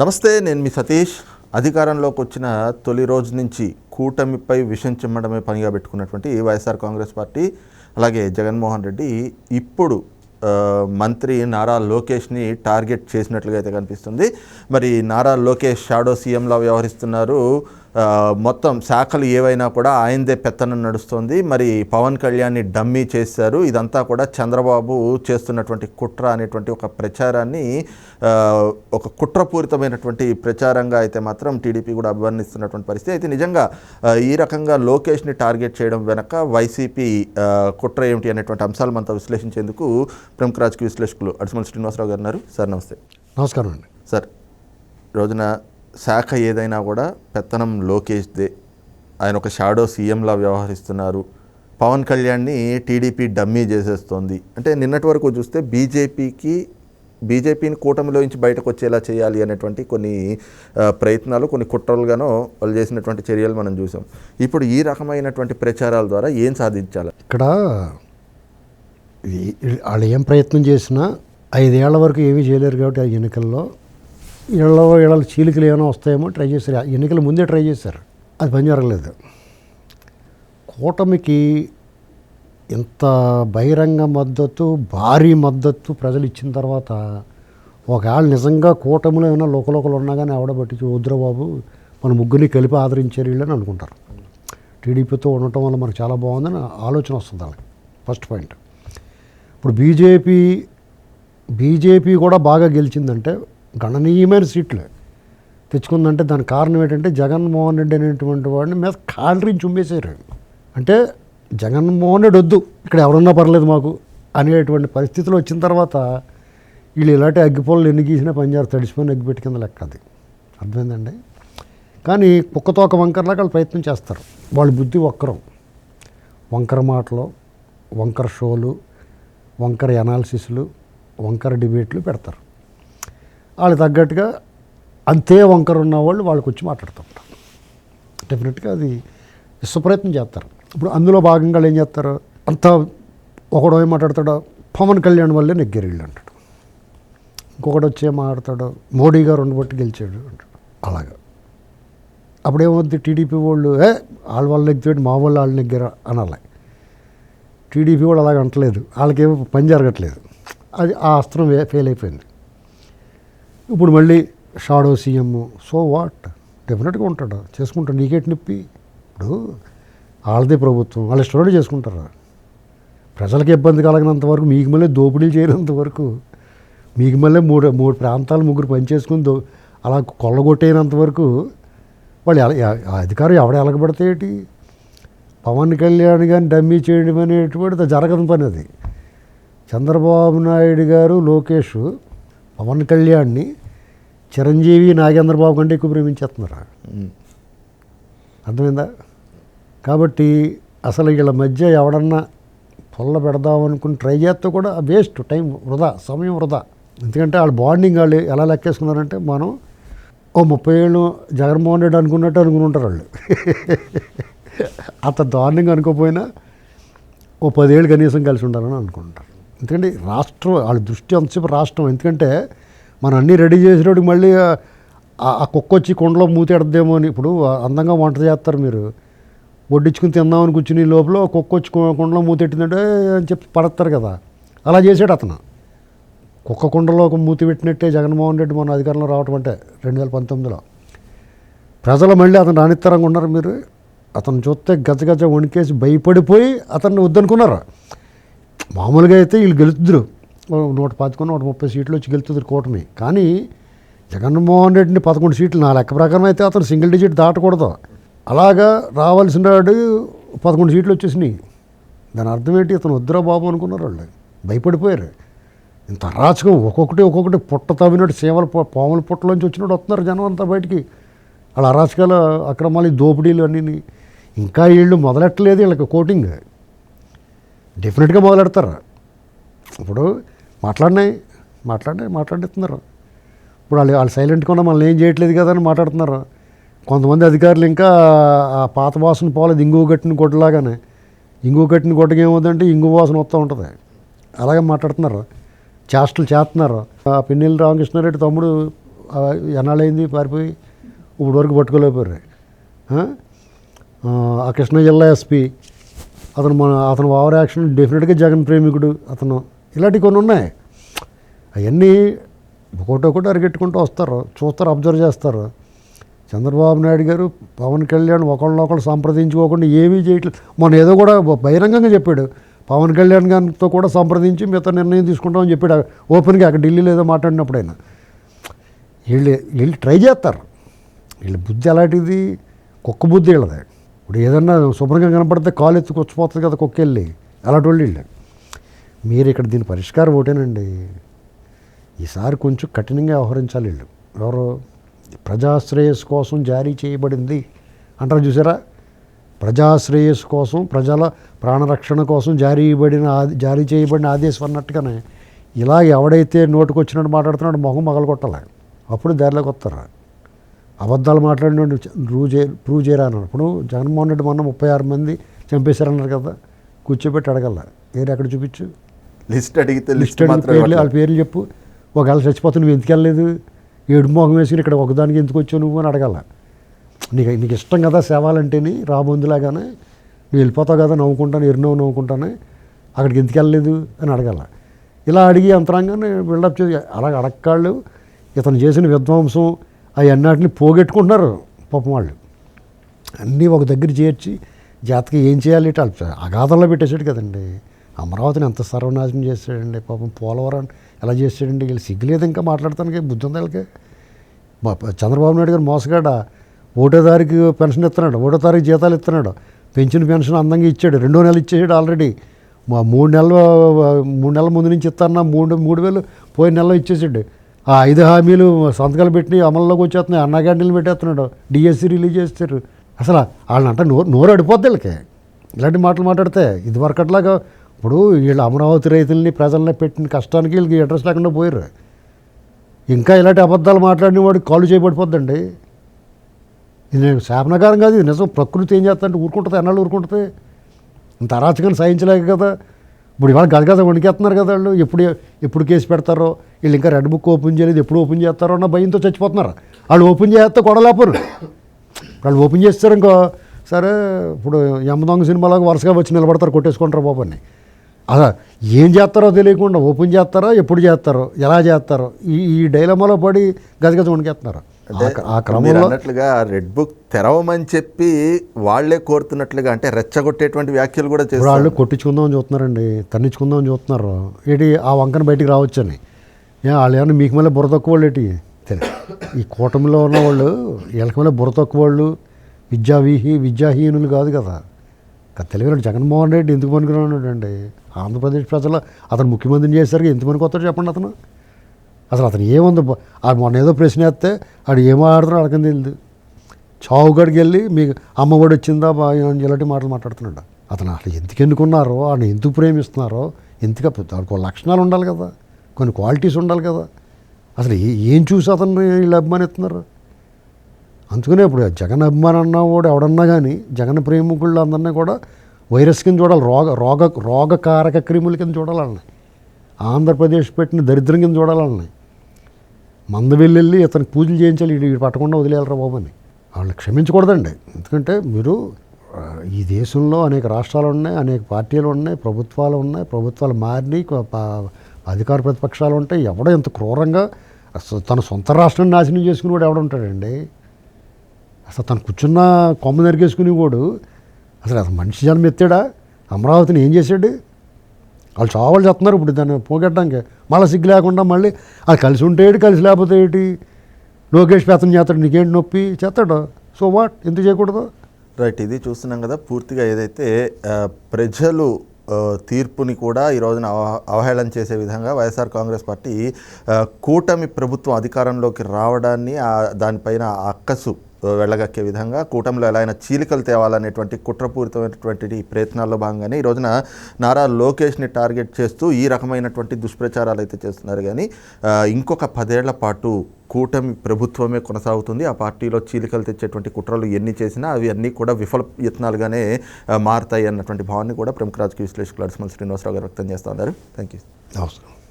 నమస్తే నేను మీ సతీష్. అధికారంలోకి వచ్చిన తొలి రోజు నుంచి కూటమిపై విషం చిమ్మడమే పనిగా పెట్టుకున్నటువంటి వైఎస్ఆర్ కాంగ్రెస్ పార్టీ అలాగే జగన్మోహన్ రెడ్డి ఇప్పుడు మంత్రి నారా లోకేష్ని టార్గెట్ చేసినట్లుగా అయితే కనిపిస్తుంది. మరి నారా లోకేష్ షాడో సీఎంలా వ్యవహరిస్తున్నారు. మొత్తం శాఖలు ఏవైనా కూడా ఆయనదే పెత్తనం నడుస్తుంది. మరి పవన్ కళ్యాణ్ని డమ్మీ చేశారు. ఇదంతా కూడా చంద్రబాబు చేస్తున్నటువంటి కుట్ర అనేటువంటి ఒక ప్రచారాన్ని ఒక కుట్రపూరితమైనటువంటి ప్రచారంగా అయితే మాత్రం టీడీపీ కూడా అభివర్ణిస్తున్నటువంటి పరిస్థితి. అయితే నిజంగా ఈ రకంగా లోకేష్ని టార్గెట్ చేయడం వెనక వైసీపీ కుట్ర ఏమిటి అనేటువంటి అంశాలు మనతో విశ్లేషించేందుకు ప్రముఖ రాజకీయ విశ్లేషకులు అడిసిమల్ శ్రీనివాసరావు గారు ఉన్నారు. సార్ నమస్తే. నమస్కారం అండి. సార్ రోజున శాఖ ఏదైనా కూడా పెత్తనం లోకేష్దే ఆయన ఒక షాడో సీఎంలా వ్యవహరిస్తున్నారు. పవన్ కళ్యాణ్ని టీడీపీ డమ్మీ చేసేస్తోంది. అంటే నిన్నటి వరకు చూస్తే బీజేపీకి బీజేపీని కూటమిలోంచి బయటకు వచ్చేలా చేయాలి అనేటువంటి కొన్ని ప్రయత్నాలు కొన్ని కుట్రలుగానో వాళ్ళు చేసినటువంటి చర్యలు మనం చూసాం. ఇప్పుడు ఈ రకమైనటువంటి ప్రచారాల ద్వారా ఏం సాధించాలి? ఇక్కడ వాళ్ళు ఏం ప్రయత్నం చేసినా ఐదేళ్ళ వరకు ఏమీ చేయలేరు కాబట్టి ఆ ఎన్నికల్లో ఇళ్ళలో ఇళ్ళ చీలికలు ఏమైనా వస్తాయేమో ట్రై చేశారు. ఎన్నికల ముందే ట్రై చేశారు. అది పనిచేరలేదు కూటమికి ఇంత బహిరంగ మద్దతు భారీ మద్దతు ప్రజలు ఇచ్చిన తర్వాత ఒకవేళ నిజంగా కూటమిలో ఏమైనా లోకలోకలు ఉన్నా కానీ ఆవిడ పట్టించి వద్రబాబు మన ముగ్గురిని కలిపి ఆదరించారు వీళ్ళని అనుకుంటారు. టీడీపీతో ఉండటం వల్ల మనకు చాలా బాగుందని ఆలోచన వస్తుంది వాళ్ళకి. First point. ఇప్పుడు బీజేపీ బీజేపీ కూడా బాగా గెలిచిందంటే గణనీయమైన సీట్లు తెచ్చుకుందంటే దానికి కారణం ఏంటంటే జగన్మోహన్ రెడ్డి అనేటువంటి వాడిని మీద కాలరీని చుమ్మేశారు. అంటే జగన్మోహన్ రెడ్డి వద్దు ఇక్కడ ఎవరన్నా పర్లేదు మాకు అనేటువంటి పరిస్థితులు వచ్చిన తర్వాత వీళ్ళు ఇలాంటి అగ్గిపొలలు ఎన్ని గీసినా పనిచేస్తారు తడిసిపోయిన అగ్గిపెట్టి కింద లెక్క అది. అర్థమైందండి? కానీ కుక్కతోక వంకరలాగా వాళ్ళు ప్రయత్నం చేస్తారు. వాళ్ళ బుద్ధి వక్రం వంకర మాటలు వంకర షోలు వంకర ఎనాలిసిస్లు వంకర డిబేట్లు పెడతారు. వాళ్ళకి తగ్గట్టుగా అంతే వంకర ఉన్న వాళ్ళు వాళ్ళకి వచ్చి మాట్లాడుతుంటారు డెఫినెట్గా అది విశ్వప్రయత్నం చేస్తారు. ఇప్పుడు అందులో భాగంగా ఏం చేస్తారు? అంత ఒకడు ఏం మాట్లాడతాడో పవన్ కళ్యాణ్ వల్లే నెగ్గారు వీళ్ళు అంటాడు. ఇంకొకటి వచ్చి ఏం మాట్లాడతాడు మోడీ గారు ఉండబట్టి గెలిచాడు అంటాడు. అలాగా. అప్పుడేమవుద్ది టీడీపీ వాళ్ళు ఏ వాళ్ళ వాళ్ళు నెగ్గాడు మా వాళ్ళు వాళ్ళు నెగ్గారు? అనాలి టీడీపీ వాళ్ళు అలాగ అంటలేదు. వాళ్ళకేమో పని జరగట్లేదు. అది ఆ అస్త్రం వే- ఫెయిల్ అయిపోయింది. ఇప్పుడు మళ్ళీ షాడో సీఎం సో వాట్? డెఫినెట్గా ఉంటాడు? చేసుకుంటాడు? నీకేటి నొప్పి? ఇప్పుడు వాళ్ళదే ప్రభుత్వం. వాళ్ళు ఇష్టపడి చేసుకుంటారు? ప్రజలకు ఇబ్బంది కలగనంత వరకు మీకు మళ్ళీ దోపిడీలు చేయనంత వరకు మీకు మళ్ళీ మూడు మూడు ప్రాంతాలు ముగ్గురు పనిచేసుకుని దో అలా కొల్లగొట్టేనంత వరకు వాళ్ళు ఆ అధికారం ఎవడ ఎలగబడితే ఏంటి? పవన్ కళ్యాణ్ కానీ డమ్మీ చేయడం అనేటువంటిది జరగని పని అది. చంద్రబాబు నాయుడు గారు లోకేష్ పవన్ కళ్యాణ్ని చిరంజీవి నాగేంద్రబాబు కంటే ఎక్కువ ప్రేమించేస్తున్నారు. అర్థమైందా? కాబట్టి అసలు వీళ్ళ మధ్య ఎవడన్నా పొల్ల పెడదామనుకుని ట్రై చేస్తే కూడా వేస్ట్ టైం వృధా సమయం వృధా. ఎందుకంటే వాళ్ళ బాండింగ్ వాళ్ళు ఎలా లెక్కేసుకున్నారంటే మనం ఓ ముప్పై ఏళ్ళు జగన్మోహన్ రెడ్డి అనుకున్నట్టు అనుకుని ఉంటారు వాళ్ళు. అంత దారుణంగా అనుకోపోయినా ఓ పదేళ్ళు కనీసం కలిసి ఉండాలని అనుకుంటారు. ఎందుకంటే రాష్ట్రం వాళ్ళ దృష్టి అంతసేపు రాష్ట్రం. ఎందుకంటే మనం అన్నీ రెడీ చేసేటప్పుడు మళ్ళీ ఆ- కుక్క వచ్చి కుండలో మూతెడద్దేమో అని ఇప్పుడు అందంగా వంట చేస్తారు మీరు. వడ్డించుకుని తిందామని కూర్చుని లోపల కుక్క వచ్చి కు- కుండలో మూతెట్టిందంటే అని చెప్పి పడతారు కదా. అలా చేసాడు అతను. కుక్క కుండలో ఒక మూతి పెట్టినట్టే జగన్మోహన్ రెడ్డి మన అధికారంలో రావటం అంటే రెండు వేల పంతొమ్మిదిలో. ప్రజలు మళ్ళీ అతను రాణిత్తరంగా ఉన్నారు మీరు. అతను చూస్తే గజ గజ వణికేసి భయపడిపోయి అతన్ని వద్దనుకున్నారు. మామూలుగా అయితే వీళ్ళు గెలుతున్నారు. నూట పాతికొని నూట ముప్పై సీట్లు వచ్చి గెలుతున్నారు కూటమి. కానీ జగన్మోహన్ రెడ్డిని పదకొండు సీట్లు నా లెక్క ప్రకారం అయితే అతను సింగిల్ డిజిట్ దాటకూడదు. అలాగా రావాల్సిన వాడు పదకొండు సీట్లు వచ్చేసినాయి. దాని అర్థం ఏంటి? ఇతను వద్దురా బాబు అనుకున్నారు వాళ్ళు. భయపడిపోయారు. ఇంత అరాచకం. ఒక్కొక్కటి ఒక్కొక్కటి పుట్ట తవ్వినట్టు సేవల పాముల పుట్టలోంచి వచ్చినట్టు వస్తున్నారు జనం అంతా బయటికి. వాళ్ళ అరాచకాలు అక్రమాలు దోపిడీలు అన్నీ ఇంకా వీళ్ళు మొదలెట్టలేదు వీళ్ళకి కోటింగ్. డెఫినెట్గా మొదలెడతారు. ఇప్పుడు మాట్లాడినాయి మాట్లాడి మాట్లాడిస్తున్నారు. ఇప్పుడు వాళ్ళు వాళ్ళు సైలెంట్గా ఉన్న మనల్ని ఏం చేయట్లేదు కదా అని మాట్లాడుతున్నారు. కొంతమంది అధికారులు ఇంకా ఆ పాత వాసన పోలేదు ఇంగువ కట్టిన కొట్టలాగానే ఇంగువ కట్టిన కొట్టకి ఏమవుతుందంటే ఇంగువ వాసన వస్తూ ఉంటుంది. అలాగే మాట్లాడుతున్నారు. చేష్టలు చేస్తున్నారు. ఆ పిన్నెల్లి రామకృష్ణారెడ్డి తమ్ముడు ఎన్నాళ్ళైంది పారిపోయి? ఇప్పుడు వరకు పట్టుకోలేకపోయారు. ఆ? ఆ కృష్ణా జిల్లా ఎస్పీ. అతను మన అతను ఓవర్ యాక్షన్ డెఫినెట్గా జగన్ ప్రేమికుడు అతను. ఇలాంటివి కొన్ని ఉన్నాయి. అవన్నీ ఒకటో ఒకటి అరిగెట్టుకుంటూ వస్తారు చూస్తారు అబ్జర్వ్ చేస్తారు. చంద్రబాబు నాయుడు గారు పవన్ కళ్యాణ్ ఒకళ్ళనొకళ్ళు సంప్రదించుకోకుండా ఏమీ చేయట్లేదు. మొన్న ఏదో కూడా బహిరంగంగా చెప్పాడు పవన్ కళ్యాణ్ గారితో కూడా సంప్రదించి మిగతా నిర్ణయం తీసుకుంటామని చెప్పాడు. ఓపెన్గా అక్కడ ఢిల్లీలో ఏదో మాట్లాడినప్పుడు ఆయన. వీళ్ళు వీళ్ళు ట్రై చేస్తారు. వీళ్ళ బుద్ధి ఎలాంటిది? కుక్క బుద్ధి వీళ్ళది. ఇప్పుడు ఏదన్నా శుభ్రంగా కనపడితే కాలు ఎత్తుకొచ్చిపోతుంది కదా కుక్కెళ్ళి. అలాంటి వాళ్ళు. మీరు ఇక్కడ దీని పరిష్కారం ఒకటేనండి. ఈసారి కొంచెం కఠినంగా వ్యవహరించాలి వీళ్ళు. ఎవరు? ప్రజాశ్రేయస్సు కోసం జారీ చేయబడింది. అంటారు చూసారా? ప్రజాశ్రేయస్సు కోసం ప్రజల ప్రాణరక్షణ కోసం జారీ చేయబడిన జారీ చేయబడిన ఆదేశం అన్నట్టుగానే ఇలా ఎవడైతే నోటుకొచ్చినట్టు మాట్లాడుతున్నాడు మొహం మగలు కొట్టాలి. అప్పుడు దారిలోకి వస్తారు? అబద్ధాలు మాట్లాడిన ప్రూవ్ చే ప్రూవ్ చేయరా అన్నారు ఇప్పుడు జగన్మోహన్ రెడ్డి మొన్న ముప్పై ఆరు మంది చంపేశారన్నారు కదా కూర్చోబెట్టి అడగల. ఏది ఎక్కడ చూపించు? లిస్ట్ అడిగితే లిస్ట్ పేర్లు వాళ్ళ. పేర్లు చెప్పు. ఒకవేళ చచ్చిపోతే నువ్వు ఎందుకు వెళ్ళలేదు? ఏడు మొహం వేసుకుని ఇక్కడ ఒకదానికి ఎందుకు వచ్చావు నువ్వు అని అడగాల. నీకు నీకు ఇష్టం కదా సేవాలంటేని రాబొందులాగానే నువ్వు వెళ్ళిపోతావు కదా నవ్వుకుంటాను ఎరునవ్వు నవ్వుకుంటాను అక్కడికి ఎందుకు వెళ్ళలేదు అని అడగాల. ఇలా అడిగి అంతరంగానే బిల్డప్ చేసి అలాగ అడక్కాళ్ళు. ఇతను చేసిన విధ్వంసం అవి అన్నిటిని పోగొట్టుకుంటున్నారు పాపం వాళ్ళు. అన్నీ ఒక దగ్గర చేర్చి జాతకి ఏం చేయాలి వాళ్ళు అగాధంలో పెట్టేశాడు కదండి. అమరావతిని ఎంత సర్వనాశనం చేశాడండి పాపం పోలవరం ఎలా చేశాడండి. వీళ్ళు సిగ్గులేదు ఇంకా మాట్లాడతానికి బుద్ధి ఉంది మా చంద్రబాబు నాయుడు గారు మోసగాడ? ఒకటో తారీఖు పెన్షన్ ఇస్తున్నాడు ఒకటో తారీఖు జీతాలు ఇస్తున్నాడు పెన్షన్ పెన్షన్ అందంగా ఇచ్చాడు రెండో నెలలు ఇచ్చేసాడు ఆల్రెడీ. మా మూడు నెలలు మూడు నెలల ముందు నుంచి ఇస్తాన్నా మూడు మూడు వేలు పోయిన నెలలో ఇచ్చేసాడు. ఆ ఐదు హామీలు సంతకాలు పెట్టి అమల్లోకి వచ్చేస్తున్నాయి. అన్నా క్యాంటీన్లు పెట్టేస్తున్నాడు. డిఎస్సి రిలీజ్ చేస్తారు. అసలు వాళ్ళని అంటే నోరు నోరు అడిపోద్ది వీళ్ళకి. ఇలాంటి మాటలు మాట్లాడితే ఇదివరకట్లాగా ఇప్పుడు వీళ్ళు అమరావతి రైతుల్ని ప్రజల్ని పెట్టిన కష్టానికి వీళ్ళకి అడ్రస్ లేకుండా పోయారు. ఇంకా ఇలాంటి అబద్ధాలు మాట్లాడిన వాడికి కాలు చేయబడిపోద్దండి ఇది నేను శాపనకారం కాదు ఇది నిజం. ప్రకృతి ఏం చేస్తా అంటే ఊరుకుంటుంది ఎన్నాళ్ళు ఊరుకుంటుంది. ఇంత అరాచకాన్ని సహించలేక కదా. ఇప్పుడు ఇవాళ గదగద వణికేస్తున్నారు కదా వాళ్ళు. ఎప్పుడు ఎప్పుడు కేసు పెడతారో వీళ్ళు ఇంకా రెడ్ బుక్ ఓపెన్ చేయలేదు. ఎప్పుడు ఓపెన్ చేస్తారో అన్న భయంతో చచ్చిపోతున్నారు? వాళ్ళు ఓపెన్ చేస్తే కొడలేపరు వాళ్ళు ఓపెన్ చేస్తారు ఇంకో సరే ఇప్పుడు యమదొంగ సినిమాలాగా వరుసగా వచ్చి నిలబడతారు కొట్టేసుకుంటారు అని అలా ఏం చేస్తారో తెలియకుండా ఓపెన్ చేస్తారో ఎప్పుడు చేస్తారో ఎలా చేస్తారో ఈ ఈ డైలమాలో పడి గజగజ వణికేస్తున్నారు? ఆ- క్రమంలో అన్నట్లుగా రెడ్ బుక్ తెరవమని చెప్పి వాళ్ళే కోరుతున్నట్లుగా అంటే రెచ్చగొట్టేటువంటి వ్యాఖ్యలు కూడా ఇప్పుడు వాళ్ళు చేస్తారు కొట్టించుకుందామని చూస్తున్నారండి తన్నించుకుందామని చూస్తున్నారు. ఏంటి ఆ వంకన బయటికి రావచ్చని. వాళ్ళు ఏమన్నా మీకు మళ్ళీ బుర్ర తక్కువ వాళ్ళు ఏంటి ఈ కూటమిలో ఉన్న వాళ్ళు వీళ్ళకి మళ్ళీ బుర్ర తక్కువ వాళ్ళు విద్యావిహి విద్యాహీనులు కాదు కదా. తెలివినాడు జగన్మోహన్ రెడ్డి ఎందుకు పనికిరాడు అండి ఆంధ్రప్రదేశ్ ప్రజలు అతను ముఖ్యమంత్రిని చేశారు ఎంతమందికి వస్తాడు చెప్పండి అతను? అసలు అతను ఏముంది ఆ మొన్న ఏదో ప్రశ్న వేస్తే ఆడు ఏం ఆడుతున్నాడు అడగని తెలియదు చావుగడికి వెళ్ళి మీకు అమ్మఒడి వచ్చిందా బా ఇలాంటి మాటలు మాట్లాడుతున్నాడు. అతను అసలు ఎందుకు ఎన్నుకున్నారో ఆయన ఎందుకు ప్రేమిస్తున్నారో ఎందుకు దానికి లక్షణాలు ఉండాలి కదా. కొన్ని క్వాలిటీస్ ఉండాలి కదా. అసలు ఏ- ఏం చూసి అతన్ని వీళ్ళు అభిమానిస్తున్నారు? అందుకనే ఇప్పుడు జగన్ అభిమానం అన్నా కూడా ఎవడన్నా కానీ జగన్ ప్రేమికుళ్ళు అందరినీ కూడా వైరస్ కింద చూడాలి రోగ రోగ రోగకారక క్రిముల కింద చూడాలని ఆంధ్రప్రదేశ్ పెట్టిన దరిద్రం కింద చూడాలని మందవెళ్ళి ఇతనికి పూజలు చేయించాలి వీడు పట్టకుండా వదిలేయాలరా బాబు అని. వాళ్ళని క్షమించకూడదండి. ఎందుకంటే మీరు ఈ దేశంలో అనేక రాష్ట్రాలు ఉన్నాయి అనేక పార్టీలు ఉన్నాయి ప్రభుత్వాలు ఉన్నాయి ప్రభుత్వాలు మారినాయి అధికార ప్రతిపక్షాలు ఉంటాయి ఎవడో ఇంత క్రూరంగా అసలు తన సొంత రాష్ట్రాన్ని నాశనం చేసుకుని వాడు ఎవడుంటాడండి అసలు తను కూర్చున్న కొమ్మ నరికేసుకుని వాడు అసలు అసలు మనిషి జనం ఎత్తాడా? అమరావతిని ఏం చేశాడు? వాళ్ళు చావాళ్ళు చేస్తున్నారు ఇప్పుడు దాన్ని పోగొట్టడానికి. మళ్ళీ సిగ్గు లేకుండా మళ్ళీ అది కలిసి ఉంటే ఏడు కలిసి లేకపోతే ఏంటి? లోకేష్ పేతం చేస్తాడు నీకేంటి నొప్పి? చేస్తాడు. So what? ఎందుకు చేయకూడదు? రైట్ ఇది చూస్తున్నాం కదా పూర్తిగా ఏదైతే ప్రజలు తీర్పుని కూడా ఈ రోజున అవ- అవహేళన చేసే విధంగా వైఎస్ఆర్ కాంగ్రెస్ పార్టీ కూటమి ప్రభుత్వం అధికారంలోకి రావడాన్ని దానిపైన అక్కసు వెళ్ళగక్కే విధంగా కూటమిలో ఎలా అయినా చీలికలు తేవాలనేటువంటి కుట్రపూరితమైనటువంటి ప్రయత్నాల్లో భాగంగానే ఈ రోజున నారా లోకేష్ని టార్గెట్ చేస్తూ ఈ రకమైనటువంటి దుష్ప్రచారాలు అయితే చేస్తున్నారు. కానీ ఇంకొక పదేళ్ళ పాటు కూటమి ప్రభుత్వమే కొనసాగుతుంది. ఆ పార్టీలో చీలికలు తెచ్చేటువంటి కుట్రలు ఎన్ని చేసినా అవి అన్నీ కూడా విఫల యత్నాలుగానే మారుతాయి అన్నటువంటి భావాన్ని కూడా ప్రముఖ రాజకీయ విశ్లేషకులు అడిసిమల్ శ్రీనివాసరావు గారు వ్యక్తం చేస్తున్నారు థ్యాంక్ యూ నమస్కారం.